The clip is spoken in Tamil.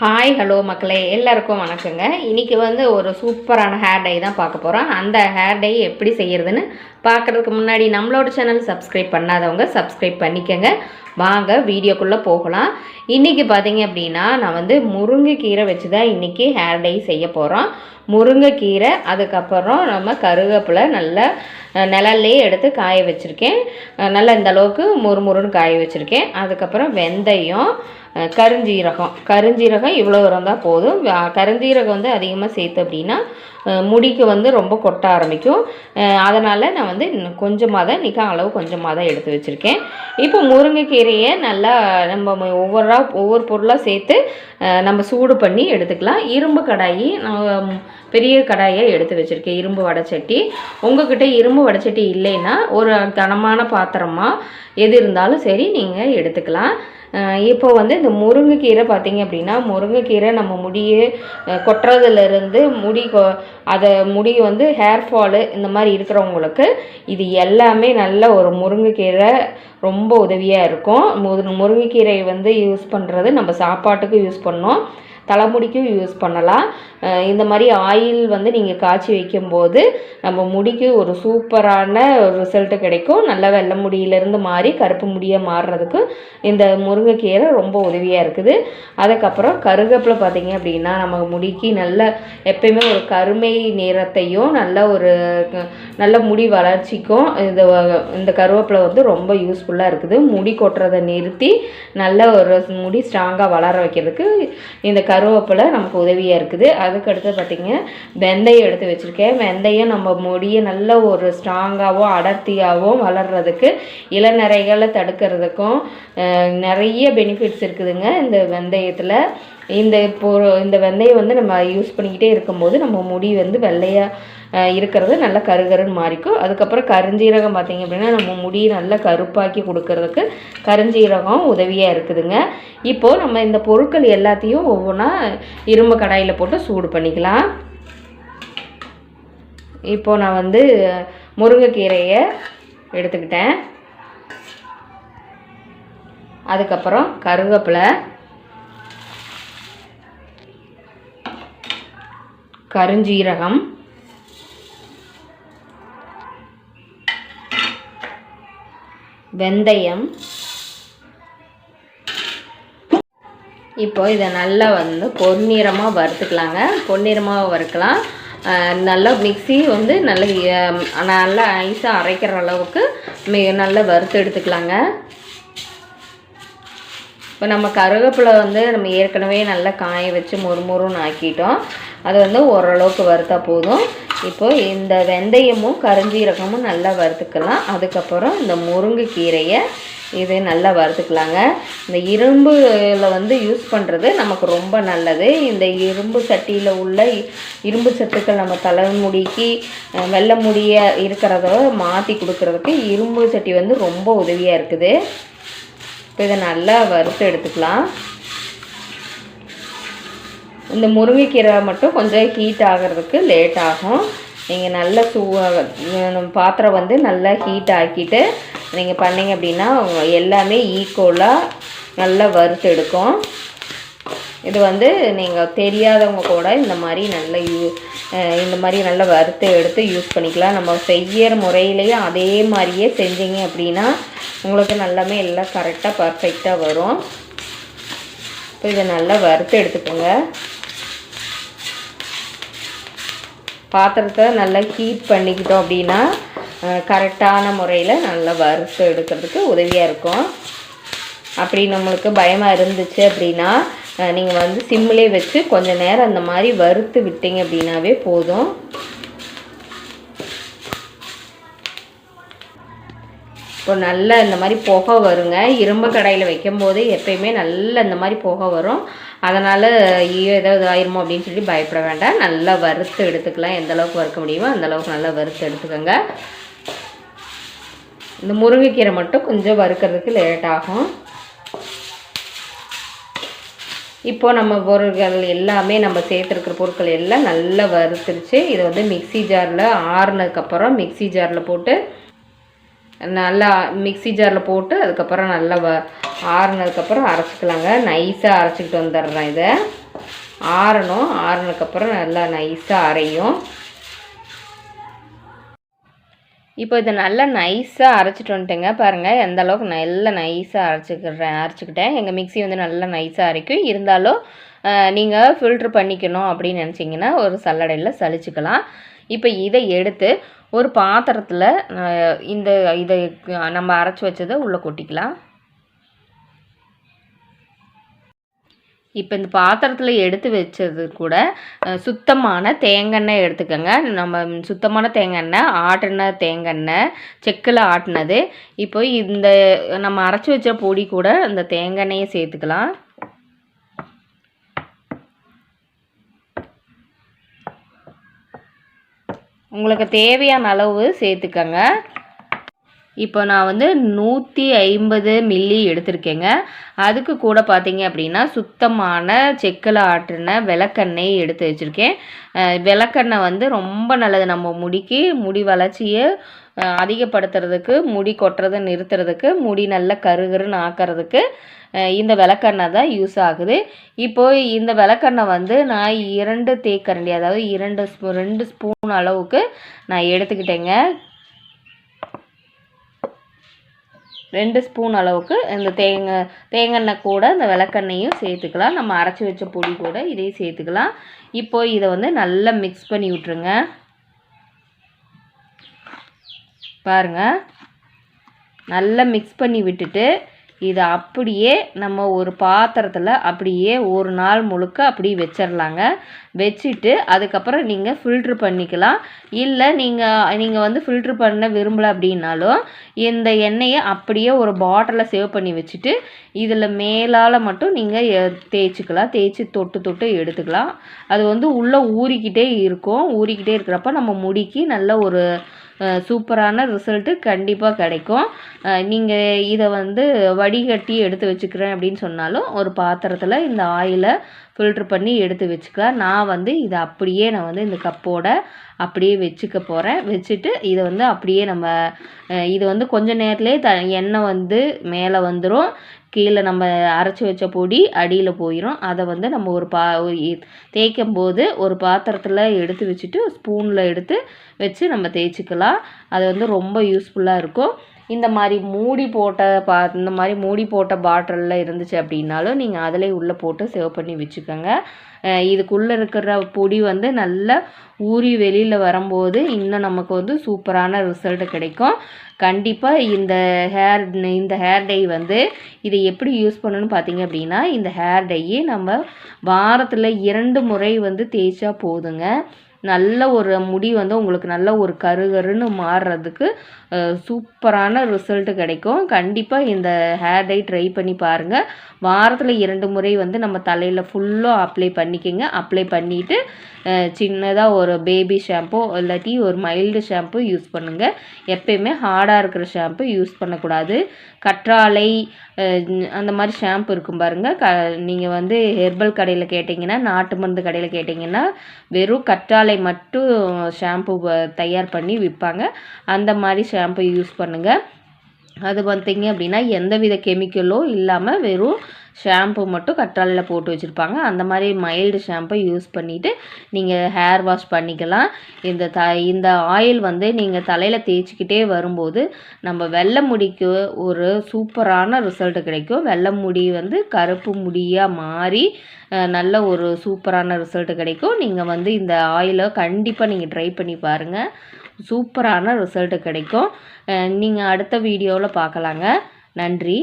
ஹாய் ஹலோ மக்களே. எல்லாருக்கும் வணக்கங்க. இன்றைக்கி வந்து ஒரு சூப்பரான ஹேர் டை தான் பார்க்க போகிறோம் அந்த ஹேர் டை எப்படி செய்கிறதுன்னு பார்க்குறதுக்கு முன்னாடி நம்மளோட சேனல் சப்ஸ்கிரைப் பண்ணாதவங்க சப்ஸ்கிரைப் பண்ணிக்கோங்க. வாங்க வீடியோக்குள்ளே போகலாம். இன்றைக்கி பார்த்தீங்க அப்படின்னா நான் வந்து முருங்கைக்கீரை வச்சு தான் இன்றைக்கி ஹேர் டை செய்ய போகிறோம் முருங்கைக்கீரை அதுக்கப்புறம் நம்ம கருவேப்பிலை நல்லா நிழல்லே எடுத்து காய வச்சுருக்கேன். நல்லா இந்த அளவுக்கு முறுமுறுன்னு காய வச்சுருக்கேன். அதுக்கப்புறம் வெந்தயம் கருஞ்சீரகம். கருஞ்சீரகம் இவ்வளோ இருந்தால் போதும். கருஞ்சீரகம் வந்து அதிகமாக சேர்த்து அப்படின்னா முடிக்கு வந்து ரொம்ப கொட்ட ஆரம்பிக்கும். அதனால் நான் வந்து கொஞ்சமாக தான் இன்றைக்கி அளவு கொஞ்சமாக தான் எடுத்து வச்சுருக்கேன். இப்போ முருங்கைக்கீரையை நல்லா நம்ம ஒவ்வொரு ஒவ்வொரு ஒவ்வொரு பொருளாக சேர்த்து நம்ம சூடு பண்ணி எடுத்துக்கலாம். இரும்பு கடாயி நான் பெரிய கடாயை எடுத்து வச்சுருக்கேன். இரும்பு வடைச்சட்டி உங்ககிட்ட இரும்பு வடைச்சட்டி இல்லைன்னா ஒரு கனமான பாத்திரமாக எது இருந்தாலும் சரி நீங்கள் எடுத்துக்கலாம். இப்போ வந்து இந்த முருங்கைக்கீரை பார்த்தீங்க அப்படின்னா முருங்கைக்கீரை நம்ம முடியை கொட்டுறதுலேருந்து முடி கொ- அதை முடி வந்து ஹேர் ஃபாலு இந்த மாதிரி இருக்கிறவங்களுக்கு இது எல்லாமே நல்ல ஒரு முருங்கைக்கீரை ரொம்ப உதவியாக இருக்கும். முரு முருங்கைக்கீரை வந்து யூஸ் பண்ணுறது நம்ம சாப்பாட்டுக்கு யூஸ் பண்ணோம். தலைமுடிக்கும் யூஸ் பண்ணலாம். இந்த மாதிரி ஆயில் வந்து நீங்கள் காய்ச்சி வைக்கும்போது நம்ம முடிக்கு ஒரு சூப்பரான ஒரு ரிசல்ட்டு கிடைக்கும். நல்ல வெள்ளை முடியிலேருந்து மாறி கருப்பு முடியை மாறுறதுக்கு இந்த முருங்கைக்கீரை ரொம்ப உதவியாக இருக்குது. அதுக்கப்புறம் கருகப்பில் பார்த்தீங்க அப்படின்னா நம்ம முடிக்கு நல்ல எப்பயுமே ஒரு கருமை நிறத்தையும் நல்ல ஒரு நல்ல முடி வளர்ச்சிக்கும் இந்த இந்த கருவேப்பிலை வந்து ரொம்ப யூஸ்ஃபுல்லாக இருக்குது. முடி கொட்டுறதை நிறுத்தி நல்ல ஒரு முடி ஸ்ட்ராங்காக வளர வைக்கிறதுக்கு இந்த கருவேப்பிலை நமக்கு உதவியாக இருக்குது. அதுக்கடுத்து பார்த்திங்க வெந்தயம் எடுத்து வச்சுருக்கேன். வெந்தயம் நம்ம முடியை நல்ல ஒரு ஸ்ட்ராங்காகவும் அடர்த்தியாகவும் வளர்கிறதுக்கு இளநரைகளை தடுக்கிறதுக்கும் நிறைய பெனிஃபிட்ஸ் இருக்குதுங்க. இந்த வெந்தயத்தில் இந்த இப்போ இந்த வெந்தயம் வந்து நம்ம யூஸ் பண்ணிக்கிட்டே இருக்கும்போது நம்ம முடி வந்து வெள்ளையாக இருக்கிறது நல்லா கருகருன்னு மாறிக்கும். அதுக்கப்புறம் கருஞ்சீரகம் பார்த்திங்க அப்படின்னா நம்ம முடியை நல்லா கருப்பாக்கி கொடுக்கறதுக்கு கருஞ்சீரகம் உதவியாக இருக்குதுங்க. இப்போது நம்ம இந்த பொருட்கள் எல்லாத்தையும் ஒவ்வொன்றா இரும்பு கடாயில் போட்டு சூடு பண்ணிக்கலாம். இப்போது நான் வந்து முருங்கைக்கீரையை எடுத்துக்கிட்டேன். அதுக்கப்புறம் கருவேப்பிலை கருஞ்சீரகம். வெந்தயம். இப்போ இதை நல்லா வந்து பொன்னிறமாக வறுத்துக்கலாங்க. பொன்னிறமாக வறுக்கலாம். நல்லா மிக்சி வந்து நல்ல நல்லா ஐஸாக அரைக்கிற அளவுக்கு மிக நல்லா வறுத்து எடுத்துக்கலாங்க. இப்போ நம்ம கருவேப்பிலை வந்து நம்ம ஏற்கனவே நல்லா காய வச்சு முறுமுறுன்னு ஆக்கிட்டோம். அது வந்து ஓரளவுக்கு வறுத்தா போதும். இப்போ இந்த வெந்தயமும் கருஞ்சீரகமும் நல்லா வறுத்துக்கலாம். அதுக்கப்புறம் இந்த முருங்கைக்கீரையை இது நல்லா வறுத்துக்கலாங்க. இந்த இரும்புல வந்து யூஸ் பண்ணுறது நமக்கு ரொம்ப நல்லது. இந்த இரும்பு சட்டியில் உள்ள இரும்பு சத்துக்கள் நம்ம தலைமுடிக்கு வெள்ளை முடிய இருக்கிறத மாற்றி கொடுக்கறதுக்கு இரும்பு சட்டி வந்து ரொம்ப உதவியாக இருக்குது. இப்போ இதை நல்லா வறுத்து எடுத்துக்கலாம். இந்த முருங்கைக்கீரை மட்டும் கொஞ்சம் ஹீட் ஆகிறதுக்கு லேட் ஆகும். நீங்கள் நல்ல சூ பாத்திரம் வந்து நல்லா ஹீட் ஆக்கிட்டு நீங்கள் பண்ணீங்க அப்படின்னா எல்லாமே ஈக்குவலாக நல்லா வறுத்து எடுக்கும். இது வந்து நீங்கள் தெரியாதவங்க கூட இந்த மாதிரி நல்ல யூ இந்த மாதிரி நல்லா வறுத்து எடுத்து யூஸ் பண்ணிக்கலாம். நம்ம செய்கிற முறையிலேயே அதே மாதிரியே செஞ்சீங்க அப்படின்னா உங்களுக்கு நல்லாமே எல்லாம் கரெக்டாக பர்ஃபெக்டாக வரும். இப்போ இதை நல்லா வறுத்து எடுத்துக்கோங்க. பாத்திரத்தை நல்லா ஹீட் பண்ணிக்கிட்டோம் அப்படின்னா கரெக்டான முறையில் நல்லா வறுத்து எடுக்கிறதுக்கு உதவியாக இருக்கும். அப்படி நம்மளுக்கு பயமாக இருந்துச்சு அப்படின்னா நீங்கள் வந்து சிம்மிலே வச்சு கொஞ்சம் நேரம் அந்த மாதிரி வறுத்து விட்டீங்க அப்படின்னாவே போதும். இப்போ நல்லா இந்த மாதிரி புகை வருங்க. இரும்பு கடையில் வைக்கும் போதே எப்பயுமே நல்லா இந்த மாதிரி புகை வரும். அதனால் ஐயோ ஏதாவது ஆயிருமோ அப்படின்னு சொல்லி பயப்பட வேண்டாம். நல்லா வறுத்து எடுத்துக்கலாம். எந்த அளவுக்கு வறுக்க முடியுமோ அந்தளவுக்கு நல்லா வறுத்து எடுத்துக்கோங்க. இந்த முருங்கைக்கீரை மட்டும் கொஞ்சம் வறுக்கிறதுக்கு லேட் ஆகும். இப்போது நம்ம பொருட்கள் எல்லாமே நம்ம சேர்த்துருக்கிற பொருட்கள் எல்லாம் நல்லா வறுத்துருச்சு. இதை வந்து மிக்ஸி ஜாரில் ஆறுனதுக்கப்புறம் மிக்ஸி ஜாரில் போட்டு நல்லா மிக்ஸி ஜாரில் போட்டு அதுக்கப்புறம் நல்லா வ ஆறுனதுக்கப்புறம் அரைச்சிக்கலாங்க. நைஸாக அரைச்சிக்கிட்டு வந்துடுறேன் இதை. ஆறணும். ஆறுனதுக்கப்புறம் நல்லா நைஸாக அரையும். இப்போ இதை நல்லா நைஸாக அரைச்சிட்டு வந்துட்டேங்க. பாருங்கள் எந்த அளவுக்கு நல்லா நைஸாக அரைச்சிக்கிறேன் அரைச்சிக்கிட்டேன். எங்கள் மிக்ஸி வந்து நல்லா நைஸாக அரைக்கும். இருந்தாலும் நீங்கள் ஃபில்ட்ரு பண்ணிக்கணும் அப்படின்னு நினச்சிங்கன்னா ஒரு சல்லடையில் சலிச்சுக்கலாம். இப்போ இதை எடுத்து ஒரு பாத்திரத்தில் இந்த இதை நம்ம அரைச்சி வச்சதை உள்ளே கொட்டிக்கலாம். இப்போ இந்த பாத்திரத்தில் எடுத்து வச்சது கூட சுத்தமான தேங்காய் எடுத்துக்கோங்க. நம்ம சுத்தமான தேங்காய் ஆட்டின தேங்காய் செக்கில் ஆட்டினது. இப்போ இந்த நம்ம அரைச்சி வச்ச பொடி கூட அந்த தேங்காயை சேர்த்துக்கலாம். உங்களுக்கு தேவையான அளவு சேர்த்துக்கங்க. இப்போ நான் வந்து நூற்றி ஐம்பது மில்லி எடுத்திருக்கேங்க. அதுக்கு கூட பார்த்தீங்க அப்படின்னா சுத்தமான செக்கில் ஆட்டின விளக்கெண்ணெய் எடுத்து வச்சுருக்கேன். விளக்கெண்ணெய் வந்து ரொம்ப நல்லது. நம்ம முடிக்கு முடி வளர்ச்சியை அதிகப்படுத்துறதுக்கு முடி கொட்டுறதை நிறுத்துறதுக்கு முடி நல்ல கருகருன்னு ஆக்கிறதுக்கு இந்த விளக்கெண்ணெய் தான் யூஸ் ஆகுது. இப்போது இந்த விளக்கெண்ணெய் வந்து நான் இரண்டு தேக்கரண்டி அதாவது இரண்டு ஸ்பூ ரெண்டு ஸ்பூன் அளவுக்கு நான் எடுத்துக்கிட்டேங்க. ரெண்டு ஸ்பூன் அளவுக்கு இந்த தேங்காய் தேங்காய் கூட இந்த விளக்கெண்ணையும் சேர்த்துக்கலாம். நம்ம அரைச்சி வச்ச பொடி கூட இதையும் சேர்த்துக்கலாம். இப்போ இதை வந்து நல்லா மிக்ஸ் பண்ணி விட்ருங்க பாருங்கள் நல்லா மிக்ஸ் பண்ணி விட்டுட்டு இதை அப்படியே நம்ம ஒரு பாத்திரத்தில் அப்படியே ஒரு நாள் முழுக்க அப்படியே வச்சிடலாங்க வச்சுட்டு அதுக்கப்புறம் நீங்கள் ஃபில்ட்ரு பண்ணிக்கலாம். இல்லை நீங்கள் நீங்கள் வந்து ஃபில்ட்ரு பண்ண விரும்பலை அப்படின்னாலும் இந்த எண்ணெயை அப்படியே ஒரு பாட்டிலில் சேவ் பண்ணி வச்சுட்டு இதில் மேலால் மட்டும் நீங்கள் தேய்ச்சிக்கலாம். தேய்ச்சி தொட்டு தொட்டு எடுத்துக்கலாம். அது வந்து உள்ளே ஊறிக்கிட்டே இருக்கும். ஊறிக்கிட்டே இருக்கிறப்ப நம்ம முடிக்கு நல்ல ஒரு சூப்பரான ரிசல்ட்டு கண்டிப்பாக கிடைக்கும். நீங்கள் இதை வந்து வடிகட்டி எடுத்து வச்சுக்கிறேன் அப்படின்னு சொன்னாலும் ஒரு பாத்திரத்தில் இந்த ஆயிலை ஃபில்ட்ரு பண்ணி எடுத்து வச்சுக்கலாம். நான் வந்து இதை அப்படியே நான் வந்து இந்த கப்போட அப்படியே வச்சுக்க போகிறேன் வச்சுட்டு இதை வந்து அப்படியே நம்ம இது வந்து கொஞ்ச நேரத்துலேயே த எண்ணெய் வந்து மேலே வந்துடும் கீழே நம்ம அரைச்சி வச்ச பொடி அடியில் போயிடும் அதை வந்து நம்ம ஒரு பா தேய்க்கும் போது ஒரு பாத்திரத்தில் எடுத்து வச்சுட்டு ஸ்பூனில் எடுத்து வச்சு நம்ம தேய்ச்சிக்கலாம். அது வந்து ரொம்ப யூஸ்ஃபுல்லாக இருக்கும். இந்த மாதிரி மூடி போட்ட பா இந்த மாதிரி மூடி போட்ட பாட்டிலில் இருந்துச்சு அப்படின்னாலும் நீங்கள் அதிலே உள்ளே போட்டு சேவ் பண்ணி வச்சுக்கோங்க. இதுக்குள்ளே இருக்கிற பொடி வந்து நல்லா ஊறி வெளியில் வரும்போது இன்னும் நமக்கு வந்து சூப்பரான ரிசல்ட்டு கிடைக்கும். கண்டிப்பாக இந்த ஹேர் இந்த ஹேர் டை வந்து இதை எப்படி யூஸ் பண்ணணும்னு பார்த்தீங்க அப்படின்னா இந்த ஹேர் டையை நம்ம வாரத்தில் இரண்டு முறை வந்து தேய்ச்சா போதுங்க. நல்ல ஒரு முடி வந்து உங்களுக்கு நல்ல ஒரு கருகருன்னு மாறுறதுக்கு சூப்பரான ரிசல்ட்டு கிடைக்கும். கண்டிப்பாக இந்த ஹேர் டை ட்ரை பண்ணி பாருங்கள் வாரத்தில் இரண்டு முறை வந்து நம்ம தலையில் ஃபுல்லாக அப்ளை பண்ணிக்கோங்க. அப்ளை பண்ணிவிட்டு சின்னதாக ஒரு பேபி ஷாம்பு இல்லாட்டி ஒரு மைல்டு ஷாம்பு யூஸ் பண்ணுங்கள் எப்பயுமே ஹார்டாக இருக்கிற ஷாம்பு யூஸ் பண்ணக்கூடாது. கற்றாழை அந்த மாதிரி ஷாம்பு இருக்கும் பாருங்கள் க நீங்கள் வந்து ஹெர்பல் கடையில் கேட்டிங்கன்னா நாட்டு மருந்து கடையில் கேட்டிங்கன்னா வெறும் கற்றாழை மட்டும் ஷாம்பு தயார் பண்ணி விற்பாங்க. அந்த மாதிரி ஷாம்பு யூஸ் பண்ணுங்கள் அது பார்த்தீங்க அப்படின்னா எந்த வித கெமிக்கலும் இல்லாமல் வெறும் ஷாம்பு மட்டும் கற்றாழையில் போட்டு வச்சுருப்பாங்க. அந்த மாதிரி மைல்டு ஷாம்பை யூஸ் பண்ணிவிட்டு நீங்கள் ஹேர் வாஷ் பண்ணிக்கலாம். இந்த த இந்த ஆயில் வந்து நீங்கள் தலையில் தேய்ச்சிக்கிட்டே வரும்போது நம்ம வெள்ளை முடிக்கு ஒரு சூப்பரான ரிசல்ட் கிடைக்கும். வெள்ளை முடி வந்து கருப்பு முடியாக மாறி நல்ல ஒரு சூப்பரான ரிசல்ட் கிடைக்கும். நீங்கள் வந்து இந்த ஆயிலை கண்டிப்பாக நீங்கள் ட்ரை பண்ணி பாருங்கள் சூப்பரான ரிசல்ட்டு கிடைக்கும். நீங்கள் அடுத்த வீடியோவில் பார்க்கலாங்க. நன்றி.